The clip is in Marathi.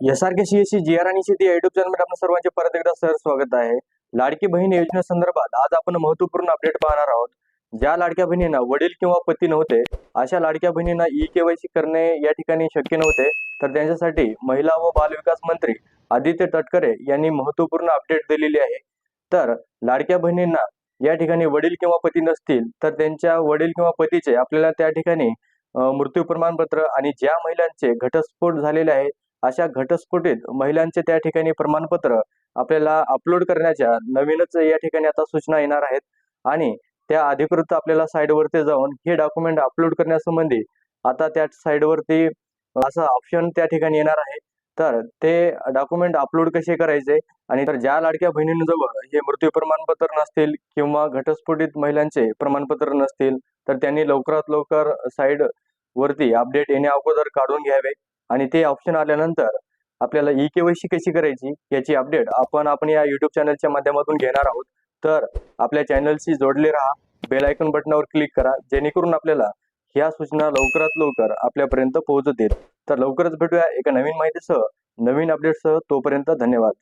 S R K C S C G R आणि शेती युट्यूब चॅनलमध्ये आपण सर्वांचे परत एकदा सर स्वागत आहे. लाडकी बहीण योजनेसंदर्भात आज आपण महत्त्वपूर्ण अपडेट पाहणार आहोत. ज्या लाडक्या बहिणींना वडील किंवा पती नव्हते अशा लाडक्या बहिणींना ई केवायसी करणे या ठिकाणी शक्य नव्हते तर त्यांच्यासाठी महिला व बालविकास मंत्री आदित्य तटकरे यांनी महत्त्वपूर्ण अपडेट दिलेली आहे. तर लाडक्या बहिणींना या ठिकाणी वडील किंवा पती नसतील तर त्यांच्या वडील किंवा पतीचे आपल्याला त्या ठिकाणी मृत्यू प्रमाणपत्र आणि ज्या महिलांचे घटस्फोट झालेले आहे अशा घटस्फोटीत महिलांचे त्या ठिकाणी प्रमाणपत्र आपल्याला अपलोड करण्याच्या नवीनच या ठिकाणी आता सूचना येणार आहेत. आणि त्या अधिकृत आपल्याला साईडवरती जाऊन हे डॉक्युमेंट अपलोड करण्यासंबंधी आता त्या साईडवरती असं ऑप्शन त्या ठिकाणी येणार आहे. तर ते डॉक्युमेंट अपलोड कसे करायचे? आणि तर ज्या लाडक्या बहिणींजवळ हे मृत्यू प्रमाणपत्र नसतील किंवा घटस्फोटीत महिलांचे प्रमाणपत्र नसतील तर त्यांनी लवकरात लवकर साईड वरती अपडेट येण्या अगोदर काढून घ्यावे. आणि ते ऑप्शन आल्यानंतर आपल्याला ई केवायसी कशी करायची याची अपडेट आपण आपण या युट्यूब चॅनलच्या माध्यमातून घेणार आहोत. तर आपल्या चॅनलशी जोडले राहा बेल आयकॉन बटनावर क्लिक करा जेणेकरून आपल्याला ह्या सूचना लवकरात लवकर आपल्यापर्यंत पोहोचतील. तर लवकरच भेटूया एका नवीन माहितीसह नवीन अपडेटसह तोपर्यंत धन्यवाद.